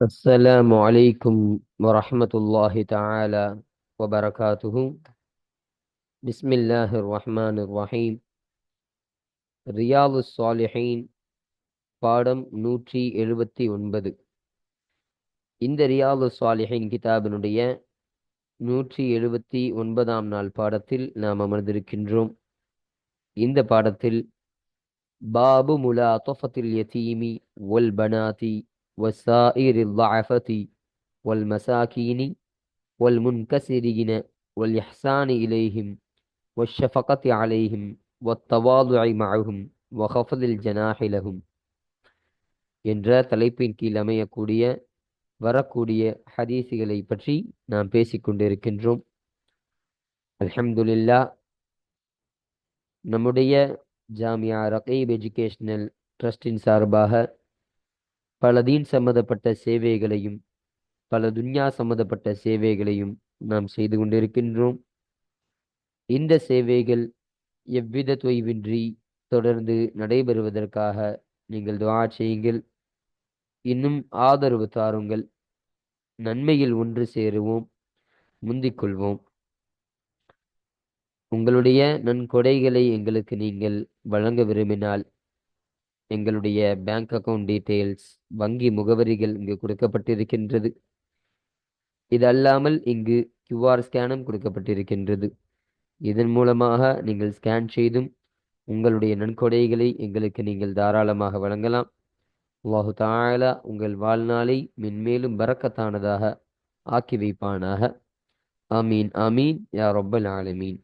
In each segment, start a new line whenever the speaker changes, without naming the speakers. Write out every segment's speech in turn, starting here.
السلام عليكم ورحمة الله تعالى وبركاته بسم الله الرحمن الرحيم ரியாது சாலிஹீன் பாடம் நூற்றி எழுபத்தி ஒன்பது இந்த ரியாது சாலிஹீன் கிதாபினுடைய நூற்றி எழுபத்தி ஒன்பதாம் நாள் பாடத்தில் நாம் அமர்ந்திருக்கின்றோம் இந்த பாடத்தில் பாபு முலா தொஃபத்தில் யதீமி வல் பனாதி وسائر الضعفة والمساكين والمنكسرين والإحسان إليهم والشفقة عليهم والتواضع معهم وخفض الجناح لهم என்ற தலைப்பின் கீழ் அமையக்கூடிய வரக்கூடிய ஹதீசுகளை பற்றி நாம் பேசிக்கொண்டிருக்கின்றோம் அல்ஹம்துலில்லா நம்முடைய ஜாமியா ரகீப் எஜுகேஷனல் ட்ரஸ்டின் சார்பாக பல தீன் சம்மந்தப்பட்ட சேவைகளையும் பல துன்யா சம்மந்தப்பட்ட சேவைகளையும் நாம் செய்து கொண்டிருக்கின்றோம். இந்த சேவைகள் எவ்வித தொய்வின்றி தொடர்ந்து நடைபெறுவதற்காக நீங்கள் துவா செய்யுங்கள். இன்னும் ஆதரவு தாருங்கள். நன்மையில் ஒன்று சேருவோம். முந்திக்கொள்வோம் உங்களுடைய நன்கொடைகளை எங்களுக்கு நீங்கள் வழங்க விரும்பினால் எங்களுடைய பேங்க் அக்கவுண்ட் டீட்டெயில்ஸ் வங்கி முகவரிகள் இங்கு கொடுக்கப்பட்டிருக்கின்றது. இது அல்லாமல் இங்கு கியூஆர் ஸ்கேனும் கொடுக்கப்பட்டிருக்கின்றது. இதன் மூலமாக நீங்கள் ஸ்கேன் செய்தும் உங்களுடைய நன்கொடைகளை எங்களுக்கு நீங்கள் தாராளமாக வழங்கலாம். அல்லாஹு தாழலா உங்கள் வாழ்நாளை மென்மேலும் பறக்கத்தானதாக ஆக்கி வைப்பானாக. ஆமீன் ஆமீன் யா ரொப்பல் ஆலமீன்.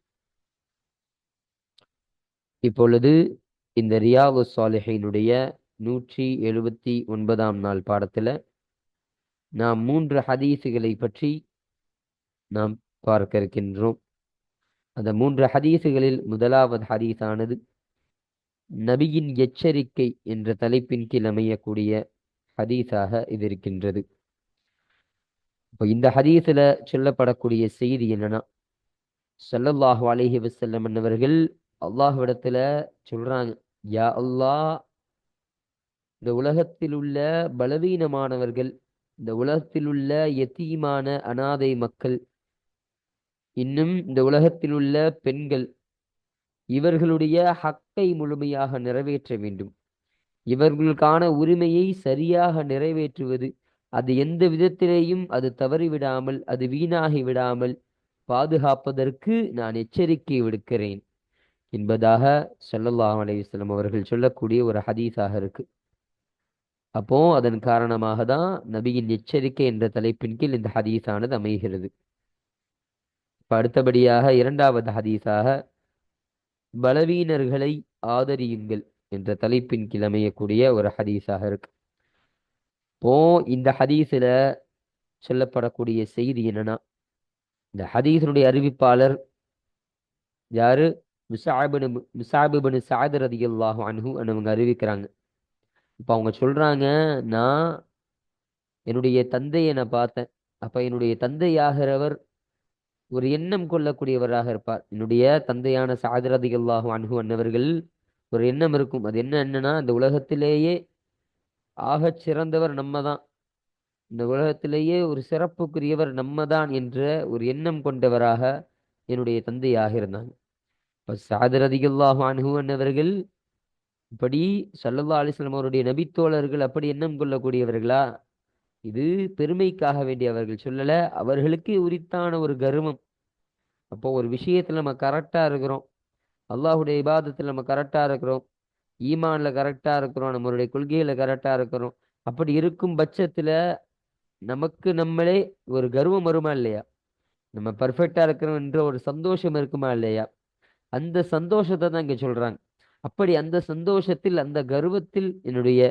இப்பொழுது இந்த ரியாவு சாலிஹினுடைய நூற்றி எழுபத்தி ஒன்பதாம் நாள் பாடத்தில் நாம் மூன்று ஹதீஸுகளை பற்றி நாம் பார்க்க இருக்கின்றோம். அந்த மூன்று ஹதீஸுகளில் முதலாவது ஹதீஸானது நபியின் எச்சரிக்கை என்ற தலைப்பின் கீழ் அமையக்கூடிய ஹதீஸாக இது இருக்கின்றது. இப்போ இந்த ஹதீஸில் சொல்லப்படக்கூடிய செய்தி என்னன்னா சல்லல்லாஹு அலைஹி வசல்லம் என்னவர்கள் அல்லாஹ்விடத்தில் சொல்கிறாங்க யா அல்லா இந்த உலகத்தில் உள்ள பலவீனமானவர்கள் இந்த உலகத்தில் உள்ள எத்தீமான அனாதை மக்கள் இன்னும் இந்த உலகத்தில் உள்ள பெண்கள் இவர்களுடைய ஹக்கை முழுமையாக நிறைவேற்ற வேண்டும். இவர்களுக்கான உரிமையை சரியாக நிறைவேற்றுவது அது எந்த விதத்திலேயும் அது தவறிவிடாமல் அது வீணாகி விடாமல் பாதுகாப்பதற்கு நான் எச்சரிக்கை விடுக்கிறேன். என்பதாக சல்லல்லாஹ் அலையுஸ்லம் அவர்கள் சொல்லக்கூடிய ஒரு ஹதீஸாக இருக்கு. அப்போ அதன் காரணமாக தான் நபியின் எச்சரிக்கை என்ற தலைப்பின் கீழ் இந்த ஹதீஸானது அமைகிறது. அடுத்தபடியாக இரண்டாவது ஹதீஸாக பலவீனர்களை ஆதரியுங்கள் என்ற தலைப்பின் கீழ் அமையக்கூடிய ஒரு ஹதீஸாக இருக்கு. இப்போ இந்த ஹதீஸில் சொல்லப்படக்கூடிய செய்தி என்னன்னா இந்த ஹதீஸனுடைய அறிவிப்பாளர் யாரு? முசாபின் முசாபிபின் சாயதர் ரதி அல்லாஹு அன்ஹு அவங்க அறிவிக்கிறாங்க. இப்போ அவங்க சொல்றாங்க நான் என்னுடைய தந்தையை நான் பார்த்தேன். அப்ப என்னுடைய தந்தையாகிறவர் ஒரு எண்ணம் கொள்ளக்கூடியவராக இருப்பார். என்னுடைய தந்தையான சாதரதி அல்லாஹு அனுகு அன்னவர்கள் ஒரு எண்ணம் இருக்கும். அது என்ன என்னன்னா இந்த உலகத்திலேயே ஆகச் சிறந்தவர் நம்ம தான் இந்த உலகத்திலேயே ஒரு சிறப்புக்குரியவர் நம்ம தான் என்ற ஒரு எண்ணம் கொண்டவராக என்னுடைய தந்தையாக இருந்தாங்க. இப்போ சாதரதிகல்லாஹு அனுகு அன்னவர்கள் இப்படி சல்லல்லா அலிஸ்லாம் அவருடைய நபித்தோழர்கள் அப்படி எண்ணம் கொள்ளக்கூடியவர்களா? இது பெருமைக்காக வேண்டிய அவர்கள் சொல்லல. அவர்களுக்கு உரித்தான ஒரு கர்வம் அப்போ ஒரு விஷயத்துல நம்ம கரெக்டா இருக்கிறோம். அல்லாஹுடைய இபாதத்தில் நம்ம கரெக்டா இருக்கிறோம். ஈமான்ல கரெக்டா இருக்கிறோம். நம்மளுடைய கொள்கையில கரெக்டா இருக்கிறோம். அப்படி இருக்கும் பட்சத்துல நமக்கு நம்மளே ஒரு கர்வம் வருமா இல்லையா? நம்ம பர்ஃபெக்டா இருக்கிறோம் என்ற ஒரு சந்தோஷம் இருக்குமா இல்லையா? அந்த சந்தோஷத்தை தான் இங்கே சொல்கிறாங்க அப்படி அந்த சந்தோஷத்தில் அந்த கர்வத்தில் என்னுடைய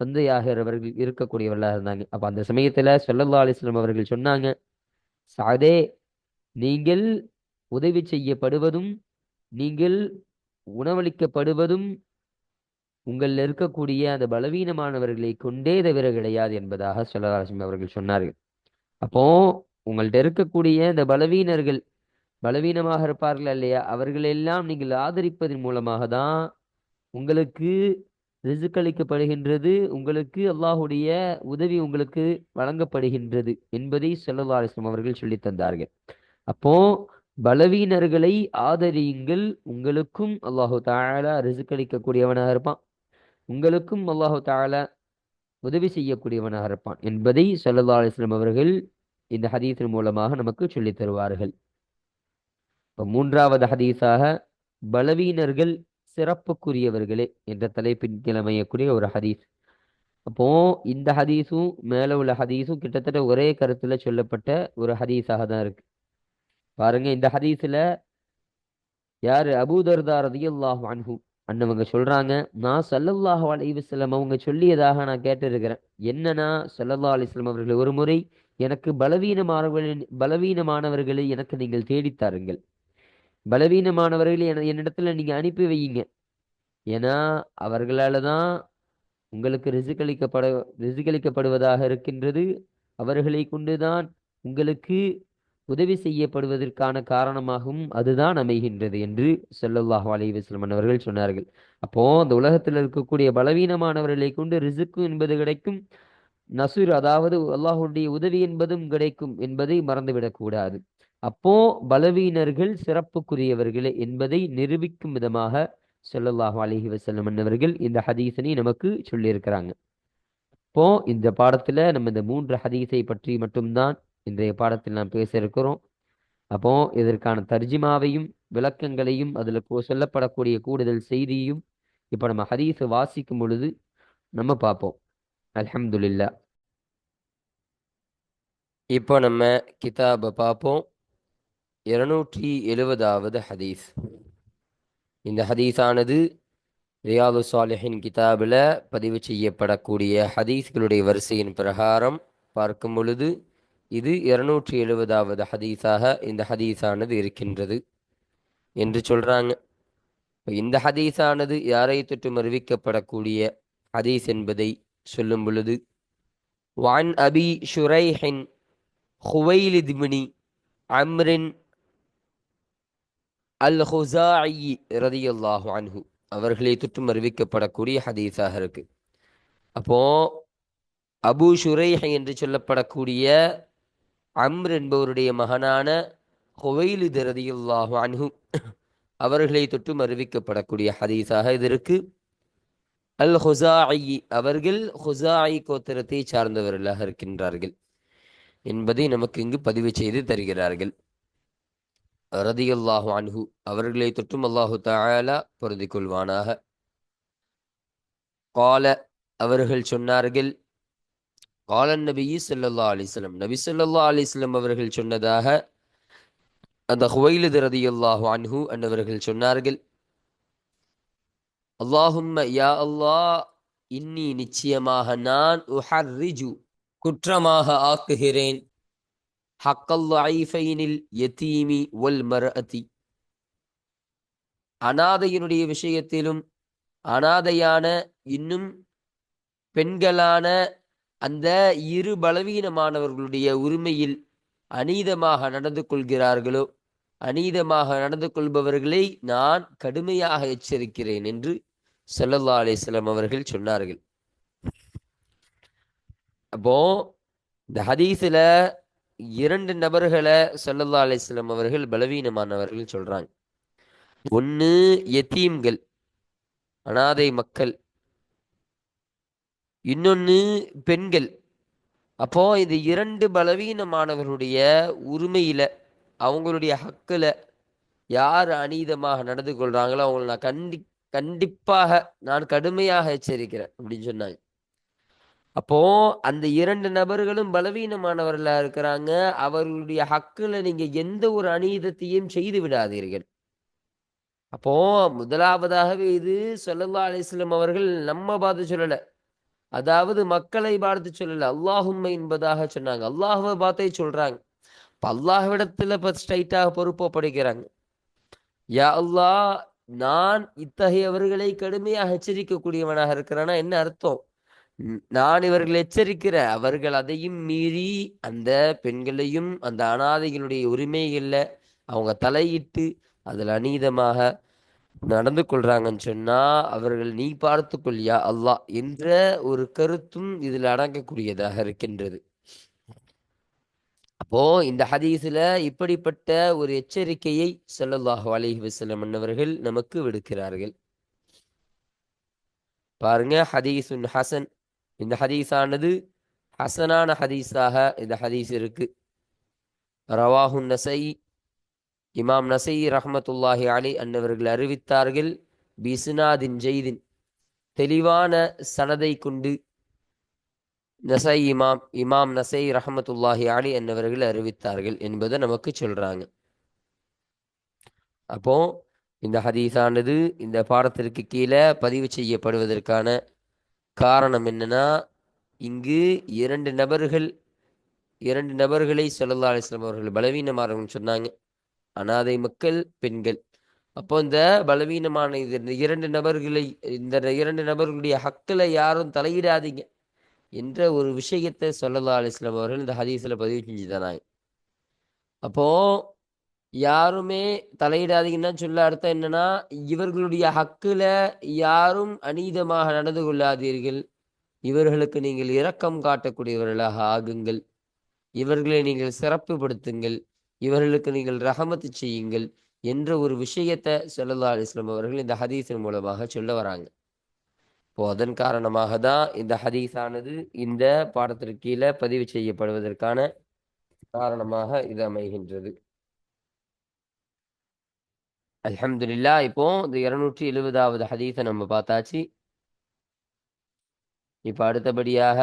தந்தையாகிறவர்கள் இருக்கக்கூடியவர்களாக இருந்தாங்க. அப்போ அந்த சமயத்தில் சொல்லல்லா அலிஸ்லாம் அவர்கள் சொன்னாங்க சாதே நீங்கள் உதவி செய்யப்படுவதும் நீங்கள் உணவளிக்கப்படுவதும் உங்களில் இருக்கக்கூடிய அந்த பலவீனமானவர்களை கொண்டே தவிர கிடையாது என்பதாக சொல்லலாசிம் அவர்கள் சொன்னார்கள். அப்போ உங்கள்கிட்ட இருக்கக்கூடிய இந்த பலவீனர்கள் பலவீனமாக இருப்பார்கள் இல்லையா அவர்களெல்லாம் நீங்கள் ஆதரிப்பதன் மூலமாக தான் உங்களுக்கு ரிசுக்களிக்கப்படுகின்றது உங்களுக்கு அல்லாஹுடைய உதவி உங்களுக்கு வழங்கப்படுகின்றது என்பதை ஸல்லல்லாஹு அவர்கள் சொல்லி தந்தார்கள். அப்போ பலவீனர்களை ஆதரியுங்கள் உங்களுக்கும் அல்லாஹு தாழா ரிசுக்களிக்கக்கூடியவனாக இருப்பான். உங்களுக்கும் அல்லாஹு தாழா உதவி செய்யக்கூடியவனாக இருப்பான் என்பதை ஸல்லல்லாஹு அவர்கள் இந்த ஹதீஸின் மூலமாக நமக்கு சொல்லித் தருவார்கள். இப்போ மூன்றாவது ஹதீஸாக பலவீனர்கள் சிறப்புக்குரியவர்களே என்ற தலைப்பின் கிளமையக்கூடிய ஒரு ஹதீஸ். அப்போ இந்த ஹதீஸும் மேலே உள்ள ஹதீஸும் கிட்டத்தட்ட ஒரே கருத்துல சொல்லப்பட்ட ஒரு ஹதீஸாக தான் இருக்கு. பாருங்க இந்த ஹதீஸ்ல யாரு? அபூதர்தா ரதியல்லாஹு அன்ஹூ அன்னவங்க சொல்றாங்க நான் சல்லல்லாஹ் அலைவசலம் அவங்க சொல்லியதாக நான் கேட்டிருக்கிறேன். என்னன்னா சல்லல்லா அலிஸ்லாம் அவர்கள் ஒரு முறை எனக்கு பலவீனமானவர்களின் பலவீனமானவர்களை எனக்கு நீங்கள் தேடித் தாருங்கள். பலவீனமானவர்களை என- என்னிடத்துல நீங்க அனுப்பி வையுங்க. ஏன்னா அவர்களால தான் உங்களுக்கு ரிசுக்களிக்கப்பட ரிசுக்களிக்கப்படுவதாக இருக்கின்றது. அவர்களை கொண்டுதான் உங்களுக்கு உதவி செய்யப்படுவதற்கான காரணமாகவும் அதுதான் அமைகின்றது என்று ஸல்லல்லாஹு அலைஹி அவர்கள் சொன்னார்கள். அப்போ அந்த உலகத்தில் இருக்கக்கூடிய பலவீனமானவர்களை கொண்டு ரிசுக்கு என்பது கிடைக்கும். நசுர் அதாவது அல்லாஹுடைய உதவி என்பதும் கிடைக்கும் என்பதை மறந்துவிடக்கூடாது அப்போ பலவீனர்கள் சிறப்புக்குரியவர்களே என்பதை நிரூபிக்கும் விதமாக ஸல்லல்லாஹு அலைஹி வசல்லம் அவர்கள் இந்த ஹதீஸனை நமக்கு சொல்லியிருக்கிறாங்க. இப்போ இந்த பாடத்துல நம்ம இந்த மூன்று ஹதீஸை பற்றி மட்டும்தான் இன்றைய பாடத்தில் நாம் பேச இருக்கிறோம். அப்போ இதற்கான தர்ஜிமாவையும் விளக்கங்களையும் அதில் போ- சொல்லப்படக்கூடிய கூடுதல் செய்தியும் இப்போ நம்ம ஹதீஸை வாசிக்கும் பொழுது நம்ம பார்ப்போம். அல்ஹம்துலில்லாஹ். இப்போ நம்ம கிதாபை பார்ப்போம். இருநூற்றி எழுபதாவது ஹதீஸ். இந்த ஹதீஸானது ரியாது சாலிஹின் கிதாபில் பதிவு செய்யப்படக்கூடிய ஹதீஸ்களுடைய வரிசையின் பிரகாரம் பார்க்கும் பொழுது இது இருநூற்றி எழுபதாவது ஹதீஸாக இந்த ஹதீஸானது இருக்கின்றது என்று சொல்கிறாங்க இந்த ஹதீஸானது யாரை தொற்றும் அறிவிக்கப்படக்கூடிய ஹதீஸ் என்பதை சொல்லும் பொழுது வான் அபி ஷுரைஹின் ஹுவைலிதிமினி அம்ரின் அல் ஹுசாயி ரதியல்லாஹு அன்ஹு. அவர்களை தொற்றும் அறிவிக்கப்படக்கூடிய ஹதீஸாக இருக்கு. அப்போ அபு ஷுரைஹ் என்று சொல்லப்படக்கூடிய அம்ர் என்பவருடைய மகனான ஹுவைலித் ரதியுல்லாஹு அன்ஹு அவர்களை தொற்றும் அறிவிக்கப்படக்கூடிய ஹதீஸாக இது இருக்கு. அல் ஹுசாயி அவர்கள் ஹுசாயி கோத்திரத்தை சார்ந்தவர்களாக இருக்கின்றார்கள் என்பதை நமக்கு இங்கு பதிவு செய்து தருகிறார்கள். ரதியல்லாஹு அன்ஹு அவர்களை தொற்றும் அல்லாஹு தாயாலா பொருந்திக் கொள்வானாக கால அவர்கள் சொன்னார்கள் காலன் நபி சொல்லல்லா அலிஸ்லம் நபி சொல்லல்லா அலிஸ்லம் அவர்கள் சொன்னதாக அந்த ஹுவைலது ரதியுல்லாஹு அன்ஹு அன்னவர்கள் சொன்னார்கள் அல்லாஹும்ம யா அல்லாஹ் இன்னி நிச்சயமாக நான் உஹர்ரிஜு குற்றமாக ஆக்குகிறேன். ஹக்கல் ஐஃபைனில் ஒல் வல் மரஅதி. அனாதையினுடைய விஷயத்திலும் அனாதையான இன்னும் பெண்களான அந்த இரு பலவீனமானவர்களுடைய உரிமையில் அநீதமாக நடந்து கொள்கிறார்களோ அநீதமாக நடந்து கொள்பவர்களை நான் கடுமையாக எச்சரிக்கிறேன் என்று ஸல்லல்லாஹு அலிஸ்லாம் அவர்கள் சொன்னார்கள். அப்போ இந்த ஹதீஸில் இரண்டு நபர்களை ஸல்லல்லாஹு அலைஹி அவர்கள் பலவீனமானவர்கள் சொல்றாங்க. ஒன்று எத்தீம்கள் அனாதை மக்கள். இன்னொன்று பெண்கள். அப்போ இது இரண்டு பலவீனமானவருடைய உரிமையில அவங்களுடைய ஹக்கில் யார் அநீதமாக நடந்து கொள்றாங்களோ அவங்களை நான் கண்டி கண்டிப்பாக நான் கடுமையாக எச்சரிக்கிறேன் அப்படின்னு சொன்னாங்க. அப்போ அந்த இரண்டு நபர்களும் பலவீனமானவர்களா இருக்கிறாங்க. அவர்களுடைய ஹக்குல நீங்க எந்த ஒரு அநீதத்தையும் செய்து விடாதீர்கள். அப்போ முதலாவதாகவே இது சொல்லல்லா அலிஸ்லம் அவர்கள் நம்ம பார்த்து சொல்லல. அதாவது மக்களை பார்த்து சொல்லல. அல்லாஹும்மை என்பதாக சொன்னாங்க. அல்லாஹுவை பார்த்தே சொல்றாங்க. இப்ப அல்லாஹ்விடத்துல இப்ப ஸ்ட்ரைட்டாக பொறுப்பப்படுகிறாங்க யா அல்லாஹ் நான் இத்தகையவர்களை கடுமையாக எச்சரிக்கக்கூடியவனாக இருக்கிறேன்னா என்ன அர்த்தம்? நான் இவர்கள் எச்சரிக்கிற அவர்கள் அதையும் மீறி அந்த பெண்களையும் அந்த அனாதைகளுடைய உரிமைகள்ல அவங்க தலையிட்டு அதில் அநீதமாக நடந்து கொள்றாங்கன்னு சொன்னா அவர்கள் நீ பார்த்து கொள்ளியா அல்லாஹ் என்ற ஒரு கருத்தும் இதில் அடங்கக்கூடியதாக இருக்கின்றது. அப்போ இந்த ஹதீஸ்ல இப்படிப்பட்ட ஒரு எச்சரிக்கையை ஸல்லல்லாஹு அலிஹி வசலம் அன்னவர்கள் நமக்கு விடுக்கிறார்கள். பாருங்க ஹதீசுன் ஹசன். இந்த ஹதீஸானது ஹசனான ஹதீஸாக இந்த ஹதீஸ் இருக்கு. ரவாஹுன் நசை இமாம் நசை ரஹமத்துல்லாஹி அலி அன்னவர்கள் அறிவித்தார்கள் பிஸ்னாதின் ஜெய்தின். தெளிவான சனதை கொண்டு நசை இமாம் இமாம் நசை ரஹமத்துல்லாஹி அலி என்பவர்கள் அறிவித்தார்கள் என்பதை நமக்கு சொல்றாங்க. அப்போ இந்த ஹதீஸானது இந்த பாடத்திற்கு கீழே பதிவு செய்யப்படுவதற்கான காரணம் என்னன்னா இங்கு இரண்டு நபர்கள் இரண்டு நபர்களை ஸல்லல்லாஹு அலிஸ்லாம் அவர்கள் பலவீனமானவங்க சொன்னாங்க. அனாதை மக்கள் பெண்கள். அப்போ இந்த பலவீனமான இது இந்த இரண்டு நபர்களை இந்த இரண்டு நபர்களுடைய ஹக்கில் யாரும் தலையிடாதீங்க என்ற ஒரு விஷயத்தை ஸல்லல்லாஹு அலிஸ்லாம் அவர்கள் இந்த ஹதீஸில் பதிவு செஞ்சு தராங்க அப்போது யாருமே தலையிடாதீங்கன்னா சொல்ல அர்த்தம் என்னன்னா இவர்களுடைய ஹக்குல யாரும் அநீதமாக நடந்து கொள்ளாதீர்கள். இவர்களுக்கு நீங்கள் இரக்கம் காட்டக்கூடியவர்களாக ஆகுங்கள். இவர்களை நீங்கள் சிறப்புப்படுத்துங்கள் இவர்களுக்கு நீங்கள் ரகமத்து செய்யுங்கள் என்ற ஒரு விஷயத்தை ஸல்லல்லாஹு அலைஹி அவர்கள் இந்த ஹதீஸின் மூலமாக சொல்ல வராங்க. இப்போ அதன் காரணமாக தான் இந்த ஹதீஸானது இந்த பாடத்திற்கு கீழே பதிவு செய்யப்படுவதற்கான காரணமாக இது அமைகின்றது. அல்ஹம்துலில்லா இப்போ இந்த இருநூற்றி எழுபதாவது ஹதீஸை நம்ம பார்த்தாச்சு. இப்போ அடுத்தபடியாக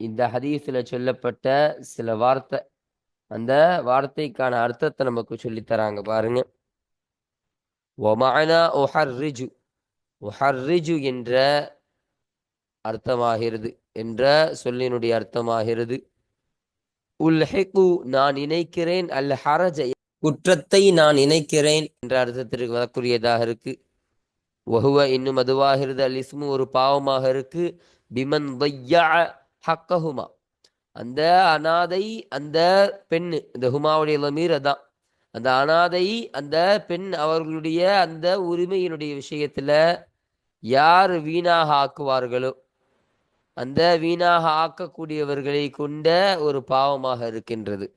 இந்த ஹதீஸில் சொல்லப்பட்ட சில வார்த்தை அந்த வார்த்தைக்கான அர்த்தத்தை நமக்கு சொல்லித்தராங்க பாருங்க. ஒமானா ஒஹர்ரிஜு ஒஹர்ரிஜு என்ற அர்த்தமாகிறது என்ற சொல்லினுடைய அர்த்தமாகிறது. உல்ஹிகு நான் இணைக்கிறேன் அல் ஹரஜ குற்றத்தை நான் இணைக்கிறேன் என்ற அர்த்தத்திற்கு வரக்கூடியதாக இருக்கு. வஹுவ இன்னும் அதுவாகிறது. அல் இஸ்மு ஒரு பாவமாக இருக்கு. பிமன் ஹக்கஹுமா. அந்த அனாதை அந்த பெண்ணு இந்த ஹுமாவுடைய லமீர் அதான். அந்த அனாதை அந்த பெண் அவர்களுடைய அந்த உரிமையினுடைய விஷயத்துல யார் வீணாக ஆக்குவார்களோ அந்த வீணாக ஆக்கக்கூடியவர்களை கொண்ட ஒரு பாவமாக இருக்கின்றது.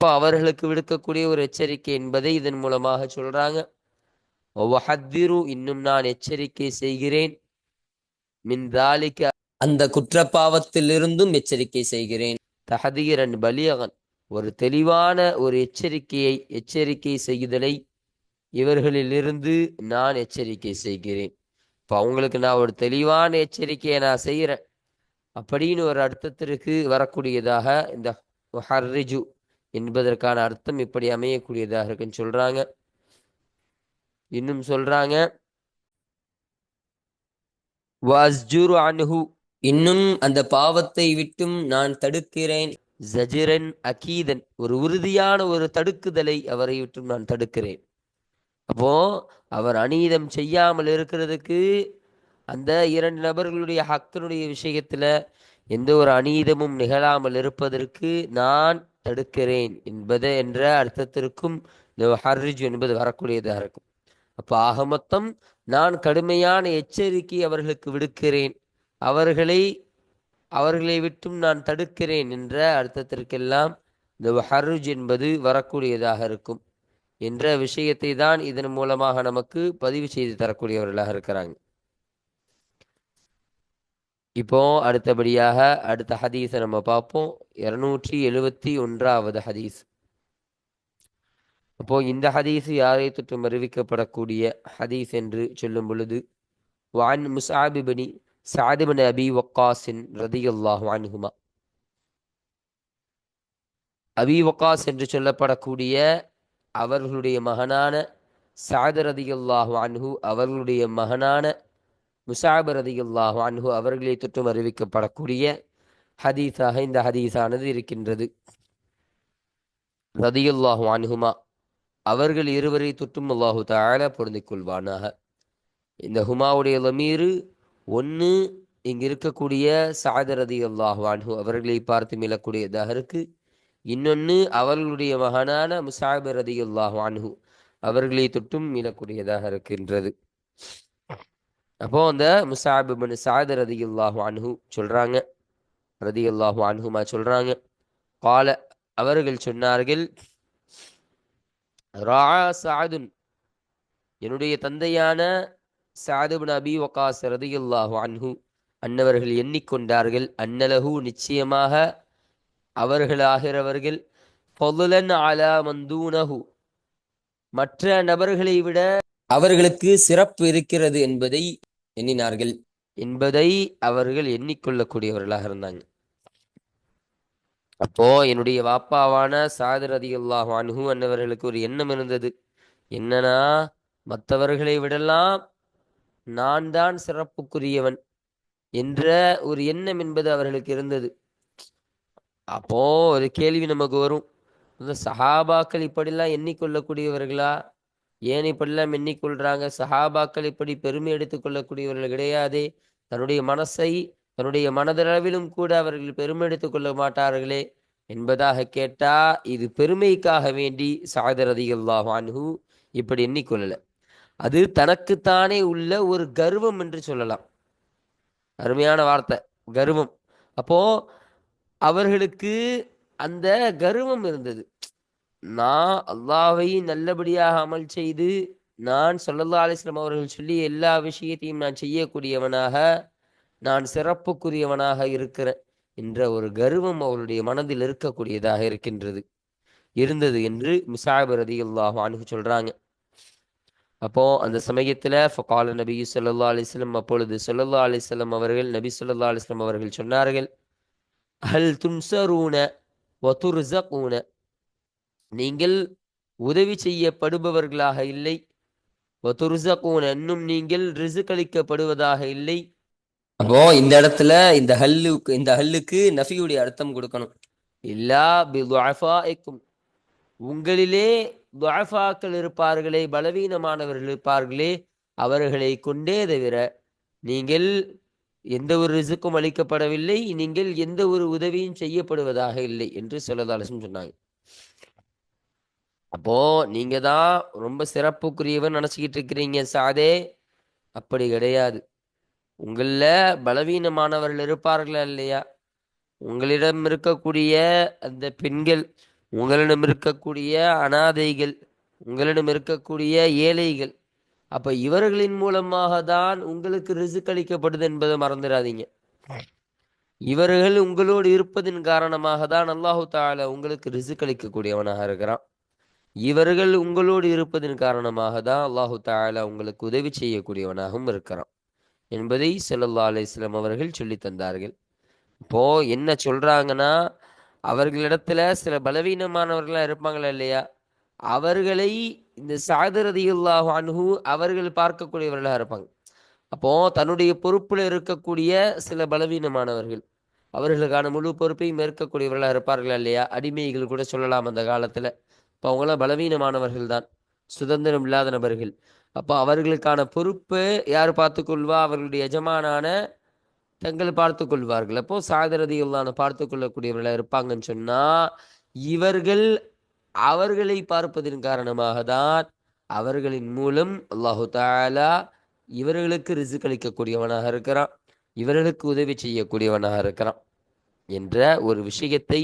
இப்போ அவர்களுக்கு விடுக்கக்கூடிய ஒரு எச்சரிக்கை என்பதை இதன் மூலமாக சொல்றாங்க. ஒவ்வொரு இன்னும் நான் எச்சரிக்கை செய்கிறேன். மின் தாலிக்க அந்த குற்றப்பாவத்திலிருந்தும் எச்சரிக்கை செய்கிறேன். தஹதீரன் பலியகன் ஒரு தெளிவான ஒரு எச்சரிக்கையை எச்சரிக்கை செய்தலை இவர்களிலிருந்து நான் எச்சரிக்கை செய்கிறேன். இப்போ அவங்களுக்கு நான் ஒரு தெளிவான எச்சரிக்கையை நான் செய்கிறேன். அப்படின்னு ஒரு அர்த்தத்திற்கு வரக்கூடியதாக இந்த ஹர்ரிஜு என்பதற்கான அர்த்தம் இப்படி அமையக்கூடியதாக இருக்குன்னு சொல்றாங்க. இன்னும் சொல்றாங்க வாஸ்ஜூர் அனுகு இன்னும் அந்த பாவத்தை விட்டும் நான் தடுக்கிறேன் ஜஜிரன் அகீதன் ஒரு உறுதியான ஒரு தடுக்குதலை அவரை விட்டும் நான் தடுக்கிறேன் அப்போ அவர் அநீதம் செய்யாமல் இருக்கிறதுக்கு அந்த இரண்டு நபர்களுடைய ஹக்கனுடைய விஷயத்துல எந்த ஒரு அநீதமும் நிகழாமல் இருப்பதற்கு நான் தடுக்கிறேன் என்பது என்ற அர்த்தத்திற்கும் இந்த ஹர்ரிஜ் என்பது வரக்கூடியதாக இருக்கும். அப்போ ஆக மொத்தம் நான் கடுமையான எச்சரிக்கை அவர்களுக்கு விடுக்கிறேன். அவர்களை அவர்களை விட்டும் நான் தடுக்கிறேன் என்ற அர்த்தத்திற்கெல்லாம் இந்த ஹர்ருஜ் என்பது வரக்கூடியதாக இருக்கும். என்ற விஷயத்தை தான் இதன் மூலமாக நமக்கு பதிவு செய்து தரக்கூடியவர்களாக இருக்கிறாங்க. இப்போ அடுத்தபடியாக அடுத்த ஹதீஸை நம்ம பார்ப்போம். இருநூற்றி எழுபத்தி ஒன்றாவது ஹதீஸ். அப்போ இந்த ஹதீஸ் யாரை தொற்றும் அறிவிக்கப்படக்கூடிய ஹதீஸ் என்று சொல்லும் பொழுது வான் முசாபிபனி சாதிபன் அபி ஒக்காசின் ரதி அல்லாஹ் வான்ஹுமா அபி வக்காஸ் என்று சொல்லப்படக்கூடிய அவர்களுடைய மகனான சாத வான்ஹு அவர்களுடைய மகனான முசாப ரதியுல்லாஹு அன்ஹு அவர்களை தொற்றும் அறிவிக்கப்படக்கூடிய ஹதீஸாக இந்த ஹதீஸானது இருக்கின்றது. ரதியுல்லாஹு அன்ஹுமா அவர்கள் இருவரை தொற்றும் அல்லாஹு தாழ பொருந்திக் கொள்வானாக. இந்த ஹுமாவுடைய லமீரு ஒன்று இங்கு இருக்கக்கூடிய சாதரதி அல்லாஹு அன்ஹு அவர்களை பார்த்து மீளக்கூடியதாக இருக்கு. இன்னொன்று அவர்களுடைய மகனான முசாபர் ரதி அல்லாஹு அன்ஹு அவர்களை தொட்டும் மீளக்கூடியதாக இருக்கின்றது. அப்போ அந்த முசாபு பின் சாத் ரதியுல்லாஹு அன்ஹு சொல்றாங்க. ரதியுல்லாஹு அனுஹுமா சொல்றாங்க. கால அவர்கள் சொன்னார்கள் ரா சாதுன் என்னுடைய தந்தையான சாதுபின் அபி ரதி அல்லாஹ் அன்ஹு அன்னவர்கள் எண்ணிக்கொண்டார்கள். அன்னலகு நிச்சயமாக அவர்களாகிறவர்கள். பொதுலன் அலா மந்தூனஹு மற்ற நபர்களை விட அவர்களுக்கு சிறப்பு இருக்கிறது என்பதை எண்ணினார்கள். என்பதை அவர்கள் எண்ணிக்கொள்ளக்கூடியவர்களாக இருந்தாங்க. அப்போ என்னுடைய வாப்பாவான சாதர் அதிகல்லாஹ் அனுகு அன்னவர்களுக்கு ஒரு எண்ணம் இருந்தது. என்னன்னா மற்றவர்களை விடலாம் நான் தான் சிறப்புக்குரியவன் என்ற ஒரு எண்ணம் என்பது அவர்களுக்கு இருந்தது. அப்போ ஒரு கேள்வி நமக்கு வரும். சஹாபாக்கள் இப்படிலாம் எண்ணிக்கொள்ளக்கூடியவர்களா? ஏன் இப்படிலாம் எண்ணிக்கொள்றாங்க சஹாபாக்கள் இப்படி பெருமை எடுத்துக்கொள்ளக்கூடியவர்கள் கிடையாதே. தன்னுடைய மனசை தன்னுடைய மனதளவிலும் கூட அவர்கள் பெருமை எடுத்துக்கொள்ள மாட்டார்களே. என்பதாக கேட்டா இது பெருமைக்காக வேண்டி சாதர் ரதியுல்லாஹு இப்படி எண்ணிக்கொள்ளல அது தனக்குத்தானே உள்ள ஒரு கர்வம் என்று சொல்லலாம். அருமையான வார்த்தை கர்வம். அப்போ அவர்களுக்கு அந்த கர்வம் இருந்தது. நான் அல்லாவை நல்லபடியாக அமல் செய்து நான் சொல்லல்லா அலிஸ்லாம் அவர்கள் சொல்லிய எல்லா விஷயத்தையும் நான் செய்யக்கூடியவனாக நான் சிறப்புக்குரியவனாக இருக்கிறேன் என்ற ஒரு கர்வம் அவருடைய மனதில் இருக்கக்கூடியதாக இருக்கின்றது. இருந்தது என்று மிசாப் ரதியுல்லாஹு அன்ஹு சொல்றாங்க. அப்போ அந்த சமயத்துல ஃபகால நபி சொல்லல்லா அலிஸ்லம் அப்பொழுது சொல்லல்லா அலிஸ்லம் அவர்கள் நபி ஸல்லல்லாஹு அலிஸ்லம் அவர்கள் சொன்னார்கள் அல் துன்சரூன வ நீங்கள் உதவி செய்யப்படுபவர்களாக இல்லை. வ துர்ஸகூன இன்னும் நீங்கள் ரிசுக் அளிக்கப்படுவதாக இல்லை. அப்போ இந்த இடத்துல இந்த ஹல்லுக்கு இந்த ஹல்லுக்கு நஃபியுடைய அர்த்தம் கொடுக்கணும். இல்லா பி துஅஃபாஇக்கும். உங்களிலே துஅஃபாக்கள் இருப்பார்களே பலவீனமானவர்கள் இருப்பார்களே அவர்களை கொண்டே தவிர நீங்கள் எந்த ஒரு ரிசுக்கும் அளிக்கப்படவில்லை நீங்கள் எந்த ஒரு உதவியும் செய்யப்படுவதாக இல்லை என்று சொல்லதாலசும் சொன்னாங்க. அப்போ நீங்க தான் ரொம்ப சிறப்புக்குரியவன் நினைச்சுக்கிட்டு இருக்கிறீங்க சாதே. அப்படி கிடையாது. உங்களில் பலவீனமானவர்கள் இருப்பார்களா இல்லையா? உங்களிடம் இருக்கக்கூடிய அந்த பெண்கள் உங்களிடம் இருக்கக்கூடிய அனாதைகள் உங்களிடம் இருக்கக்கூடிய ஏழைகள் அப்ப இவர்களின் மூலமாக தான் உங்களுக்கு ரிசுக் அளிக்கப்படுது என்பதை மறந்துடாதீங்க. இவர்கள் உங்களோடு இருப்பதின் காரணமாக தான் அல்லாஹு தாலா உங்களுக்கு ரிசுக் அளிக்கக்கூடியவனாக இருக்கிறான். இவர்கள் உங்களோடு இருப்பதன் காரணமாக தான் அல்லாஹு தாலா உங்களுக்கு உதவி செய்யக்கூடியவனாகவும் இருக்கிறான். என்பதை ஸல்லல்லாஹு அலிஸ்லாம் அவர்கள் சொல்லி தந்தார்கள். இப்போ என்ன சொல்றாங்கன்னா அவர்களிடத்துல சில பலவீனமானவர்களா இருப்பாங்களா இல்லையா? அவர்களை இந்த சாதரதியுல்லாஹு அணுகு அவர்கள் பார்க்கக்கூடியவர்களாக இருப்பாங்க. அப்போ தன்னுடைய பொறுப்புல இருக்கக்கூடிய சில பலவீனமானவர்கள் அவர்களுக்கான முழு பொறுப்பையும் ஏற்கக்கூடியவர்களாக இருப்பார்களா இல்லையா? அடிமைகள் கூட சொல்லலாம் அந்த காலத்துல. இப்போ அவங்களாம் பலவீனமானவர்கள் தான் சுதந்திரம் இல்லாத நபர்கள். அப்போ அவர்களுக்கான பொறுப்பு யார் பார்த்துக்கொள்வா? அவர்களுடைய எஜமானான தங்கள் பார்த்து கொள்வார்கள். அப்போ சாதரதியுள்ளான பார்த்து கொள்ளக்கூடியவர்களாக இருப்பாங்கன்னு சொன்னால் இவர்கள் அவர்களை பார்ப்பதன் காரணமாக தான் அவர்களின் மூலம் அல்லாஹு தாலா இவர்களுக்கு ரிசுக் அளிக்கக்கூடியவனாக இருக்கிறான். இவர்களுக்கு உதவி செய்யக்கூடியவனாக இருக்கிறான். என்ற ஒரு விஷயத்தை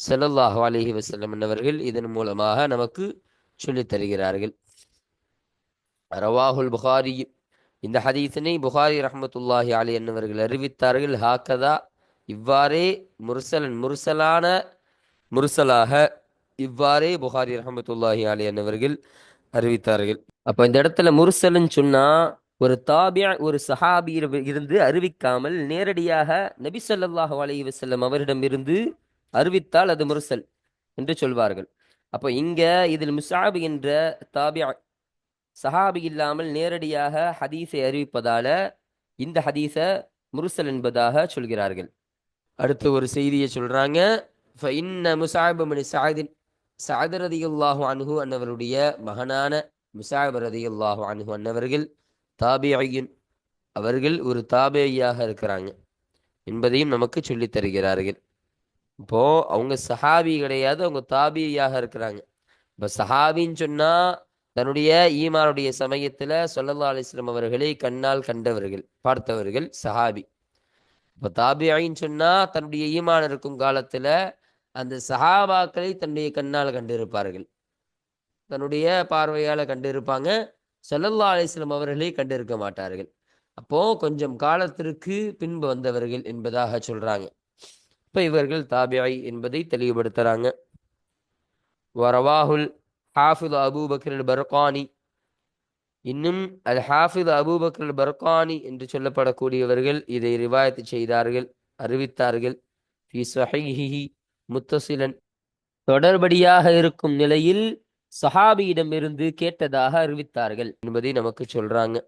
செல்லல்லாஹு அலிஹி வசல்லம் என்னவர்கள் இதன் மூலமாக நமக்கு சொல்லித் தருகிறார்கள். ரவாஹுல் புகாரி இந்த ஹதீஸினை புகாரி ரஹமத்துல்லாஹி அலி என்னவர்கள் அறிவித்தார்கள். ஹாக்கதா இவ்வாறே முர்சலன் முர்சலான முர்சலாக இவ்வாறே புகாரி ரஹமத்துல்லாஹி அலி என்னவர்கள் அறிவித்தார்கள். அப்போ இந்த இடத்துல முர்சல்னு சொன்னா ஒரு தாபியா ஒரு சஹாபி இருந்து அறிவிக்காமல் நேரடியாக நபி சொல்லாஹு அலி வசல்லம் அவரிடம் இருந்து அறிவித்தால் அது முர்சல் என்று சொல்வார்கள். அப்போ இங்க இதில் முசாபு என்ற தாபியா சஹாபி இல்லாமல் நேரடியாக ஹதீஸை அறிவிப்பதால இந்த ஹதீஸ முர்சல் என்பதாக சொல்கிறார்கள். அடுத்து ஒரு செய்தியை சொல்றாங்க. ஃபஇன்ன முசாப் பின் சஅதின் சஅத் ரதியல்லாஹு அன்ஹு அன்னவருடைய மகனான முசாப் ரதியல்லாஹு அனுகு அன்னவர்கள் தாபியின் அவர்கள் ஒரு தாபேயாக இருக்கிறாங்க என்பதையும் நமக்கு சொல்லித் தருகிறார்கள். இப்போ அவங்க சஹாபி கிடையாது அவங்க தாபியாக இருக்கிறாங்க. இப்போ சஹாபின்னு சொன்னா
தன்னுடைய ஈமானுடைய சமயத்துல சொல்லல்லா அலிஸ்லாம் அவர்களை கண்ணால் கண்டவர்கள் பார்த்தவர்கள் சஹாபி. இப்போ தாபியாயின்னு சொன்னா தன்னுடைய ஈமான் இருக்கும் காலத்துல அந்த சஹாபாக்களை தன்னுடைய கண்ணால் கண்டிருப்பார்கள். தன்னுடைய பார்வையால் கண்டிருப்பாங்க சொல்லல்லா அலிஸ்லாம் அவர்களை கண்டிருக்க மாட்டார்கள். அப்போ கொஞ்சம் காலத்திற்கு பின்பு வந்தவர்கள் என்பதாக சொல்றாங்க. இப்போ இவர்கள் தாபியாய் என்பதை தெளிவுபடுத்துறாங்க. வரவாஹுல் ஹாஃபிது அபூபக்கர் பர்கானி. இன்னும் அல் ஹாஃபிது அபூபக்கர் பர்கானி என்று சொல்லப்படக்கூடியவர்கள் இதை ரிவாயத்து செய்தார்கள் அறிவித்தார்கள். ஃபி ஸஹீஹிஹி முத்தசிலன். தொடர்படியாக இருக்கும் நிலையில் சஹாபியிடமிருந்து கேட்டதாக அறிவித்தார்கள் என்பதை நமக்கு சொல்றாங்க.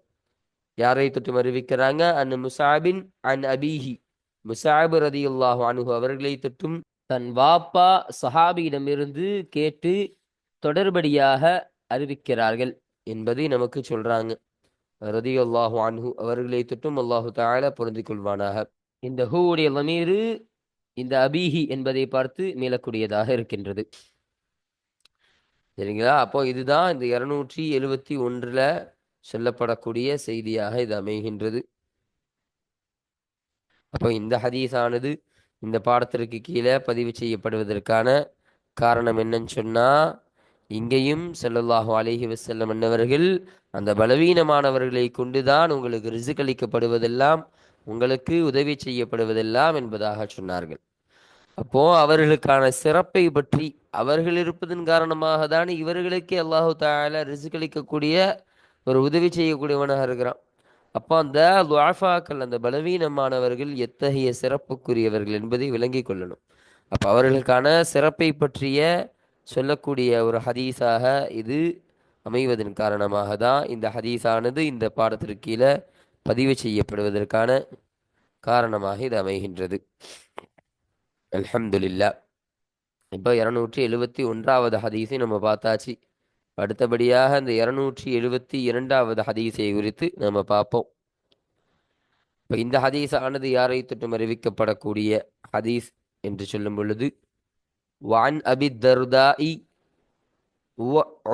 யாரை தொட்டும் அறிவிக்கிறாங்க? An முசாபின் an அபீஹி. முசாபு ரதியுல்லாஹு அனுகு அவர்களை தொட்டும் தன் வாப்பா சஹாபியிடமிருந்து கேட்டு தொடர்படியாக அறிவிக்கிறார்கள் என்பதை நமக்கு சொல்றாங்க. ரதியுல்லாஹு அன்ஹு அவர்களை தொட்டும் அல்லாஹு தால பொருந்திக் கொள்வானாக. இந்த ஹூவுடைய லமீரு இந்த அபீஹி என்பதை பார்த்து மீளக்கூடியதாக இருக்கின்றது. சரிங்களா? அப்போ இதுதான் இந்த இருநூற்றி எழுவத்தி ஒன்றுல சொல்லப்படக்கூடிய செய்தியாக இது அமைகின்றது. அப்போ இந்த ஹதீஸானது இந்த பாடத்திற்கு கீழே பதிவு செய்யப்படுவதற்கான காரணம் என்னன்னு சொன்னால் இங்கேயும் செல்லல்லாஹு அலைஹி வசல்லம் என்னவர்கள் அந்த பலவீனமானவர்களை கொண்டுதான் உங்களுக்கு ரிசுக் அளிக்கப்படுவதெல்லாம் உங்களுக்கு உதவி செய்யப்படுவதெல்லாம் என்பதாக சொன்னார்கள். அப்போ அவர்களுக்கான சிறப்பை பற்றி அவர்கள் இருப்பதன் காரணமாக தான் இவர்களுக்கே அல்லாஹு தாலா ரிசுக் அளிக்கக்கூடிய ஒரு உதவி செய்யக்கூடியவனாக இருக்கிறான். அப்போ அந்த லுவாஃபாக்கள் அந்த பலவீனமானவர்கள் எத்தகைய சிறப்புக்குரியவர்கள் என்பதை விளங்கிக் கொள்ளணும். அப்போ அவர்களுக்கான சிறப்பை பற்றிய சொல்லக்கூடிய ஒரு ஹதீஸாக இது அமைவதன் காரணமாக தான் இந்த ஹதீஸானது இந்த பாடத்திற்கு கீழே பதிவு செய்யப்படுவதற்கான காரணமாக இது அமைகின்றது. அல்ஹம்துலில்லா. இப்போ இரநூற்றி எழுபத்தி ஒன்றாவது ஹதீஸை நம்ம பார்த்தாச்சு. அடுத்தபடியாக இந்த இருநூற்றி எழுபத்தி இரண்டாவது ஹதீஸை குறித்து நம்ம பார்ப்போம். இப்போ இந்த ஹதீஸ் ஆனது யாரை தொட்டும் அறிவிக்கப்படக்கூடிய ஹதீஸ் என்று சொல்லும் பொழுது வான் அபி தர்தாஇ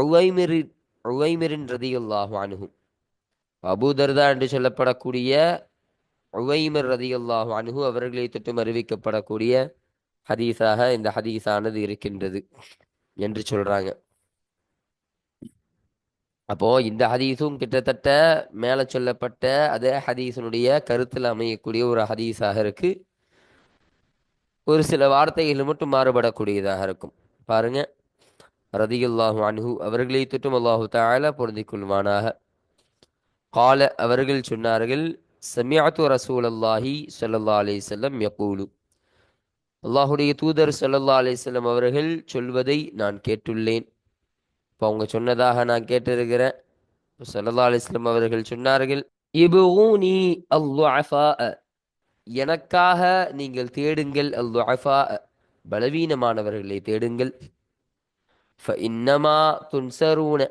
உவைமிரி உவைமிரின் ரதியுல்லாஹு அனுகு அபு தர்தா என்று சொல்லப்படக்கூடிய உவைமர் ரதியுல்லாஹு அனுகு அவர்களை தொட்டும் அறிவிக்கப்படக்கூடிய ஹதீஸாக இந்த ஹதீஸானது இருக்கின்றது என்று சொல்றாங்க. அப்போ இந்த ஹதீஸும் கிட்டத்தட்ட மேலே சொல்லப்பட்ட அதே ஹதீஸனுடைய கருத்தில் அமையக்கூடிய ஒரு ஹதீஸாக இருக்கு. ஒரு சில வார்த்தைகள் மட்டும் மாறுபடக்கூடியதாக இருக்கும். பாருங்க. ரதியுல்லாஹு அன்ஹு அவர்களை தொட்டும் அல்லாஹு தாலா பொருந்திக் கொள்வானாக. கால அவர்கள் சொன்னார்கள் சமியாத்து ரசூல் அல்லாஹி சொல்லல்லா அலி செல்லம் யகூலு. அல்லாஹுடைய தூதர் சொல்லல்லா அலி செல்லம் அவர்கள் சொல்வதை நான் கேட்டுள்ளேன். இப்போ அவங்க சொன்னதாக நான் கேட்டிருக்கிறேன். சல்லா அலிஸ்லம் அவர்கள் சொன்னார்கள் இபூனி அல்லுஅஃபா எனக்காக நீங்கள் தேடுங்கள் அல்லுஅஃபா பலவீனமானவர்களை தேடுங்கள். இன்னமா துன்சரூன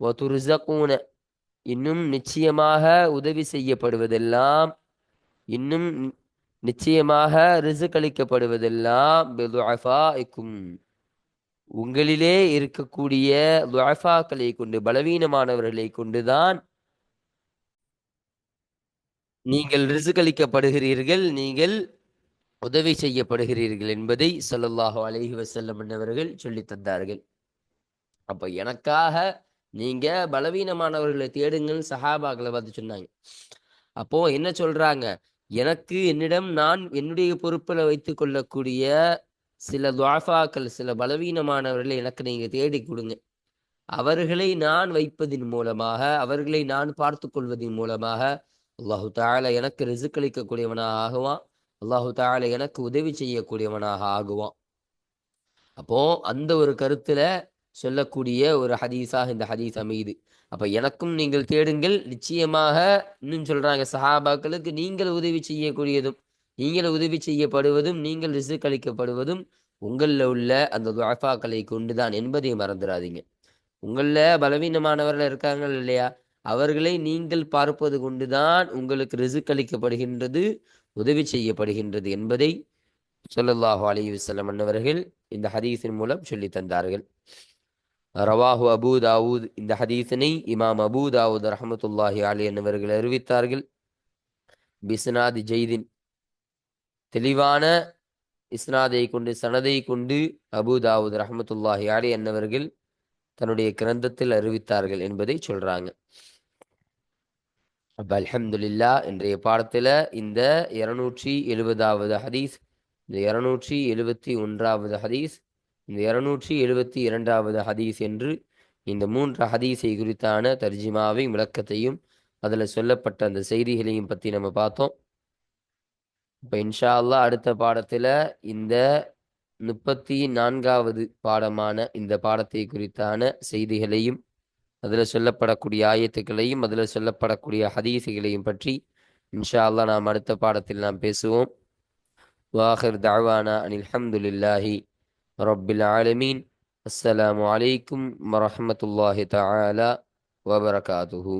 வதுர்சகூன இன்னும் நிச்சயமாக உதவி செய்யப்படுவதெல்லாம் இன்னும் நிச்சயமாக ரிசுக்களிக்கப்படுவதெல்லாம் உங்களிலே இருக்கக்கூடிய துஅஃபாக்களை கொண்டு பலவீனமானவர்களை கொண்டுதான் நீங்கள் ரிசுக்களிக்கப்படுகிறீர்கள் நீங்கள் உதவி செய்யப்படுகிறீர்கள் என்பதை ஸல்லல்லாஹு அலைஹி வசல்லம் அவர்கள் சொல்லி தந்தார்கள். அப்ப எனக்காக நீங்க பலவீனமானவர்களை தேடுங்கள் சஹாபாக்களை பார்த்து சொன்னாங்க. அப்போ என்ன சொல்றாங்க? எனக்கு என்னிடம் நான் என்னுடைய பொறுப்பில் வைத்து கொள்ளக்கூடிய சில துவாஃபாக்கள் சில பலவீனமானவர்களை எனக்கு நீங்கள் தேடி கொடுங்க. அவர்களை நான் வைப்பதின் மூலமாக அவர்களை நான் பார்த்து கொள்வதன் மூலமாக அல்லாஹு தால எனக்கு ரிசுக்களிக்கக்கூடியவனாக ஆகுவான். அல்லாஹு தால எனக்கு உதவி செய்யக்கூடியவனாக ஆகுவான். அப்போ அந்த ஒரு கருத்துல சொல்லக்கூடிய ஒரு ஹதீஸாக இந்த ஹதீஸ் அமையுது. அப்ப எனக்கும் நீங்கள் தேடுங்கள். நிச்சயமாக இன்னும் சொல்றாங்க சஹாபாக்களுக்கு நீங்கள் உதவி செய்யக்கூடியதும். நீங்கள் உதவி செய்யப்படுவதும் நீங்கள் ரிசுக் அளிக்கப்படுவதும் உங்களில் உள்ள அந்த துவாஃபாக்களை கொண்டுதான் என்பதை மறந்துடாதீங்க உங்களில் பலவீனமானவர்கள் இருக்காங்க இல்லையா? அவர்களை நீங்கள் பார்ப்பது கொண்டு தான் உங்களுக்கு ரிசுக் அளிக்கப்படுகின்றது உதவி செய்யப்படுகின்றது என்பதை சொல்லல்லாஹு அலி வல்லம் அன்னவர்கள் இந்த ஹதீஸின் மூலம் சொல்லி தந்தார்கள். ரவாஹு அபூ தாவூத் இந்த ஹதீஸினை இமாம் அபூ தாவூத் ரஹமத்துல்லாஹி அலி என்பவர்கள் அறிவித்தார்கள். பிஸ்னாத் ஜெய்தின் தெளிவான இஸ்னாதை கொண்டு சனதை கொண்டு அபூ தாவூத் ரஹமத்துல்லாஹி அலி என்னவர்கள் தன்னுடைய கிரந்தத்தில் அறிவித்தார்கள் என்பதை சொல்றாங்க. அப்ப அல்ஹம்துல்லா இன்றைய பாடத்தில் இந்த இருநூற்றி எழுபதாவது ஹதீஸ் இந்த இருநூற்றி எழுபத்தி ஒன்றாவது ஹதீஸ் இந்த இருநூற்றி எழுபத்தி இரண்டாவது ஹதீஸ் என்று இந்த மூன்று ஹதீஸை குறித்தான தர்ஜிமாவையும் விளக்கத்தையும் அதில் சொல்லப்பட்ட அந்த செய்திகளையும் பற்றி நம்ம பார்த்தோம். இப்போ இன்ஷா அல்லாஹ் அடுத்த பாடத்தில் இந்த முப்பத்தி நான்காவது பாடமான இந்த பாடத்தை குறித்தான செய்திகளையும் அதில் சொல்லப்படக்கூடிய ஆயத்துக்களையும் அதில் சொல்லப்படக்கூடிய ஹதீசுகளையும் பற்றி இன்ஷா அல்லாஹ் நாம் அடுத்த பாடத்தில் நாம் பேசுவோம். வாஹர் தாவானா அனில் அல்ஹம்துலில்லாஹி ரப்பில் ஆலமீன் அஸ்ஸலாமு அலைக்கும் வரமத்துல்லாஹி தஆலா வபரகாதுஹு